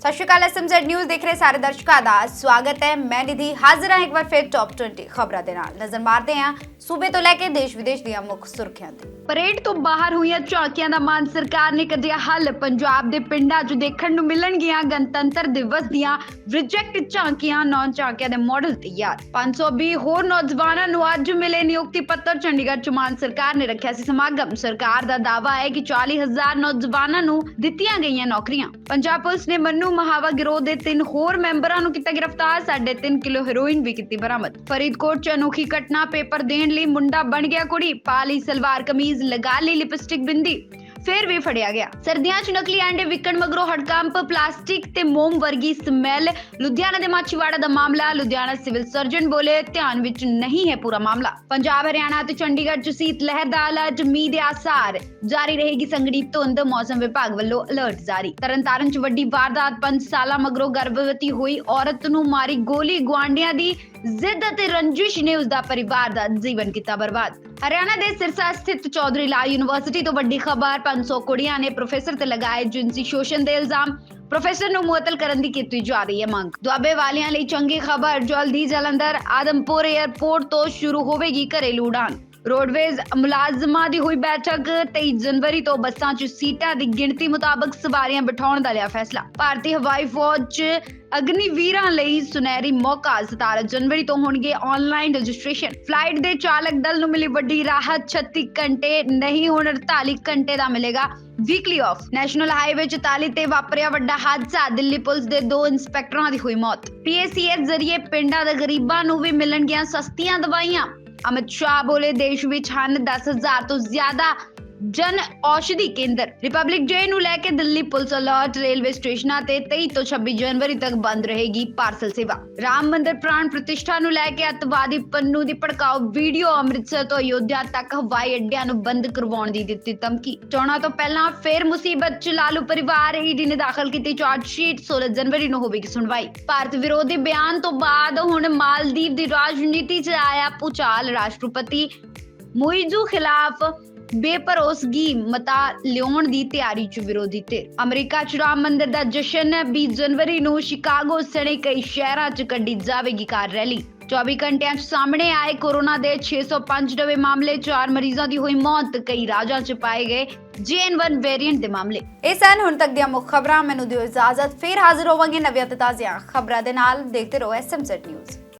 ਸਤਿ ਸ਼੍ਰੀ ਅਕਾਲ SMZ news ਦੇਖ ਰਹੇ ਸਾਰੇ ਦਰਸ਼ਕਾਂ ਦਾ ਸਵਾਗਤ ਹੈ। ਮੈਂ ਨਿਧੀ ਹਾਜ਼ਰ ਹਾਂ ਇੱਕ ਵਾਰ ਫਿਰ ਟੌਪ 20 ਖਬਰਾਂ ਦੇ ਨਾਲ। ਨਜ਼ਰ ਮਾਰਦੇ ਹਾਂ ਸੂਬੇ ਤੋਂ ਲੈ ਕੇ ਦੇਸ਼ ਵਿਦੇਸ਼ ਦੀਆਂ ਮੁੱਖ ਸੁਰਖੀਆਂ ਤੇ। ਪਰੇਡ ਤੋਂ ਬਾਹਰ ਹੋਈਆਂ ਝਾਕੀਆਂ ਦਾ ਮਾਨ ਸਰਕਾਰ ਨੇ ਕੱਢਿਆ ਹੱਲ। ਪੰਜਾਬ ਦੇ ਪਿੰਡਾਂ 'ਚ ਦੇਖਣ ਨੂੰ ਮਿਲਣਗੀਆਂ ਗਣਤੰਤਰ ਦਿਵਸ ਦੀਆਂ ਪ੍ਰੋਜੈਕਟ ਝਾਕੀਆਂ। ਨੌ ਝਾਕੀਆਂ ਦੇ ਮਾਡਲ ਤਿਆਰ 520 ਹੋਰ ਨੌਜਵਾਨਾਂ ਨੂੰ ਅੱਜ ਮਿਲੇ ਨਿਯੁਕਤੀ ਪੱਤਰ। ਚੰਡੀਗੜ੍ਹ 'ਚ ਮਾਨ ਸਰਕਾਰ ਨੇ ਰੱਖਿਆ ਸੀ ਸਮਾਗਮ। ਸਰਕਾਰ ਦਾ ਦਾਅਵਾ ਹੈ ਕਿ 40000 ਨੌਜਵਾਨਾਂ ਨੂੰ ਦਿੱਤੀਆਂ ਗਈਆਂ ਨੌਕਰੀਆਂ। ਪੰਜਾਬ ਪੁਲਿਸ ਨੇ ਮੰਨੂ ਮਹਾਵਾ ਗਿਰੋਹ ਦੇ ਤਿੰਨ ਹੋਰ ਮੈਂਬਰਾਂ ਨੂੰ ਕੀਤਾ ਗ੍ਰਿਫਤਾਰ। 3.5 ਕਿਲੋ ਹੈਰੋਇਨ ਵੀ ਕੀਤੀ ਬਰਾਮਦ। ਫਰੀਦਕੋਟ 'ਚ ਅਨੋਖੀ ਘਟਨਾ ਪੇਪਰ ਦੇਣ ਲਈ ਮੁੰਡਾ ਬਣ ਗਿਆ ਕੁੜੀ। ਪਾ ਲਈ ਸਲਵਾਰ ਕਮੀਜ਼, ਲਗਾ ਲਈ ਲਿਪਸਟਿਕ ਬਿੰਦੀ। ਫਿਰ ਵੀ ਫੜਿਆ ਗਿਆ। ਸਰਦੀਆਂ 'ਚ ਨਕਲੀ ਅੰਡੇ ਵਿਕਣ ਮਗਰੋਂ ਹੜਕੰਪ, ਪਲਾਸਟਿਕ ਤੇ ਮੋਮ ਵਰਗੀ ਸਮੈਲ। ਲੁਧਿਆਣਾ ਦੇ ਮਾਛੀਵਾੜਾ ਦਾ ਮਾਮਲਾ, ਲੁਧਿਆਣਾ ਸਿਵਲ ਸਰਜਨ ਬੋਲੇ, ਧਿਆਨ ਵਿੱਚ ਨਹੀਂ ਹੈ ਪੂਰਾ ਮਾਮਲਾ। ਪੰਜਾਬ, ਹਰਿਆਣਾ ਤੇ ਚੰਡੀਗੜ੍ਹ 'ਚ ਸੀਤ ਲਹਿਰ ਦਾ ਅਲਰਟ ਮੀਂਹ ਦੇ ਆਸਾਰ। ਜਾਰੀ ਰਹੇਗੀ ਸੰਘਣੀ ਧੁੰਦ, ਮੌਸਮ ਵਿਭਾਗ ਵੱਲੋਂ ਅਲਰਟ ਜਾਰੀ। ਤਰਨਤਾਰਨ 'ਚ ਵੱਡੀ ਵਾਰਦਾਤ 5 ਸਾਲਾਂ ਮਗਰੋਂ ਗਰਭਵਤੀ ਹੋਈ ਔਰਤ ਨੂੰ ਮਾਰੀ ਗੋਲੀ। ਗੁਆਂਢੀਆਂ ਦੀ ਜ਼ਿੱਦ ਅਤੇ ਰੰਜਿਸ਼ ਨੇ ਉਸ ਦਾ ਪਰਿਵਾਰ ਦਾ ਜੀਵਨ ਕੀਤਾ ਬਰਬਾਦ। ਹਰਿਆਣਾ ਦੇ ਸਿਰਸਾ ਸਥਿਤ ਚੌਧਰੀ ਲਾਲ ਯੂਨੀਵਰਸਿਟੀ ਤੋਂ ਵੱਡੀ ਖਬਰ 500 ਕੁੜੀਆਂ ਨੇ ਪ੍ਰੋਫੈਸਰ ਤੇ ਲਗਾਏ ਜਿਨਸੀ ਸ਼ੋਸ਼ਣ ਦੇ ਇਲਜ਼ਾਮ। ਪ੍ਰੋਫੈਸਰ ਨੂੰ ਮੁਅੱਤਲ ਕਰਨ ਦੀ ਕੀਤੀ ਜਾ ਰਹੀ ਹੈ ਮੰਗ। ਦੁਆਬੇ ਵਾਲਿਆਂ ਲਈ ਚੰਗੀ ਖਬਰ, ਜਲਦੀ ਜਲੰਧਰ, ਆਦਮਪੁਰ 에ਅਰਪੋਰਟ ਤੋਂ ਸ਼ੁਰੂ ਹੋਵੇਗੀ ਘਰੇਲੂ ਉਡਾਨ। ਰੋਡਵੇਜ਼ ਮੁਲਾਜ਼ਮਾਂ ਦੀ ਹੋਈ ਬੈਠਕ 23 ਜਨਵਰੀ ਤੋਂ ਬੱਸਾਂ 'ਚ ਸੀਟਾਂ ਦੀ ਗਿਣਤੀ ਮੁਤਾਬਕ ਸਵਾਰੀਆਂ ਬਿਠਾਉਣ ਦਾ ਲਿਆ ਫੈਸਲਾ। ਭਾਰਤੀ ਹਵਾਈ ਫੌਜ 'ਚ ਅਗਨੀਵੀਰਾਂ ਲਈ ਸੁਨਹਿਰੀ ਮੌਕਾ। 17 ਜਨਵਰੀ ਤੋਂ ਹੋਣਗੇ ਆਨਲਾਈਨ ਰਜਿਸਟ੍ਰੇਸ਼ਨ ਫਲਾਈਟ ਦੇ ਚਾਲਕ ਦਲ ਨੂੰ ਮਿਲੀ ਵੱਡੀ ਰਾਹਤ। 36 ਘੰਟੇ ਨਹੀਂ ਹੁਣ 48 ਘੰਟੇ ਦਾ ਮਿਲੇਗਾ ਵੀਕਲੀ ਆਫ ਨੈਸ਼ਨਲ ਹਾਈਵੇ 44 ਤੇ ਵਾਪਰਿਆ ਵੱਡਾ ਹਾਦਸਾ। ਦਿੱਲੀ ਪੁਲਿਸ ਦੇ ਦੋ ਇੰਸਪੈਕਟਰਾਂ ਦੀ ਹੋਈ ਮੌਤ। ਪੀਏਸੀਐਸ ਜ਼ਰੀਏ ਪਿੰਡਾਂ ਦੇ ਗਰੀਬਾਂ ਨੂੰ ਵੀ ਮਿਲਣਗੀਆਂ ਸਸਤੀਆਂ ਦਵਾਈਆਂ। ਅਮਿਤ ਸ਼ਾਹ ਬੋਲੇ ਦੇਸ਼ ਵਿੱਚ ਹਨ 10000 ਤੋਂ ਜ਼ਿਆਦਾ ਜਨ ਔਸ਼ਧੀ ਕੇਂਦਰ। ਰਿਪਬਲਿਕ ਡੇ ਨੂੰ ਲੈ ਕੇ ਦਿੱਲੀ ਪੁਲਿਸ ਅਲਰਟ, ਰੇਲਵੇ ਸਟੇਸ਼ਨਾਂ ਤੇ 23 ਤੋਂ 26 ਜਨਵਰੀ ਤੱਕ ਬੰਦ ਰਹੇਗੀ ਪਾਰਸਲ ਸੇਵਾ। ਰਾਮ ਮੰਦਿਰ ਪ੍ਰਾਣ ਪ੍ਰਤਿਸ਼ਠਾ ਨੂੰ ਲੈ ਕੇ ਅੱਤਵਾਦੀ ਪੰਨੂ ਦੀ ਭੜਕਾਓ ਵੀਡੀਓ ਅੰਮ੍ਰਿਤਸਰ ਤੋਂ ਅਯੋਧਿਆ ਤੱਕ ਹਵਾਈ ਅੱਡਿਆਂ ਨੂੰ ਬੰਦ ਕਰਵਾਉਣ ਦੀ ਦਿੱਤੀ ਧਮਕੀ। ਚੋਣਾਂ ਤੋਂ ਪਹਿਲਾਂ ਫੇਰ ਮੁਸੀਬਤ ਚ ਲਾਲੂ ਪਰਿਵਾਰ ਈਡੀ ਨੇ ਦਾਖਲ ਕੀਤੀ ਚਾਰਜ ਸ਼ੀਟ 16 ਜਨਵਰੀ ਨੂੰ ਹੋਵੇਗੀ ਸੁਣਵਾਈ। ਭਾਰਤ ਵਿਰੋਧੀ ਬਿਆਨ ਤੋਂ ਬਾਅਦ ਹੁਣ ਮਾਲਦੀਵ ਦੀ ਰਾਜਨੀਤੀ 'ਚ ਆਇਆ ਪੁਚਾਲ ਰਾਸ਼ਟਰਪਤੀ। ਮੁਇਜ਼ੂ ਖਿਲਾਫ ਬੇਪਰੋਸਗੀ ਮਤਾ ਲਿਆਉਣ ਦੀ ਤਿਆਰੀ 'ਚ ਵਿਰੋਧੀ ਧਿਰ। ਅਮਰੀਕਾ 'ਚ ਰਾਮ ਮੰਦਿਰ ਦਾ ਜਸ਼ਨ 20 ਜਨਵਰੀ ਨੂੰ ਸ਼ਿਕਾਗੋ ਸਣੇ ਕਈ ਸ਼ਹਿਰਾਂ 'ਚ ਕੱਢੀ ਜਾਵੇਗੀ ਕਾਰ ਰੈਲੀ। 24 ਘੰਟਿਆਂ 'ਚ ਸਾਹਮਣੇ ਆਏ ਕੋਰੋਨਾ ਦੇ 605 ਨਵੇਂ ਮਾਮਲੇ 4 ਮਰੀਜ਼ਾਂ ਦੀ ਹੋਈ ਮੌਤ, ਕਈ ਰਾਜਾਂ 'ਚ ਪਾਏ ਗਏ JN1 ਵੇਰੀਐਂਟ ਦੇ ਮਾਮਲੇ। ਇਹ ਸਨ ਹੁਣ ਤੱਕ ਦੀਆਂ ਮੁੱਖ ਖਬਰਾਂ, ਮੈਨੂੰ ਦਿਓ ਇਜਾਜ਼ਤ, ਫੇਰ ਹਾਜ਼ਰ ਹੋਵਾਂਗੇ ਨਵੀਆਂ ਤੇ ਤਾਜ਼ੀਆਂ ਖਬਰਾਂ ਦੇ ਨਾਲ। ਦੇਖਦੇ ਰਹੋ ਐਸਐਮਜ਼ੈਡ ਨਿਊਜ਼।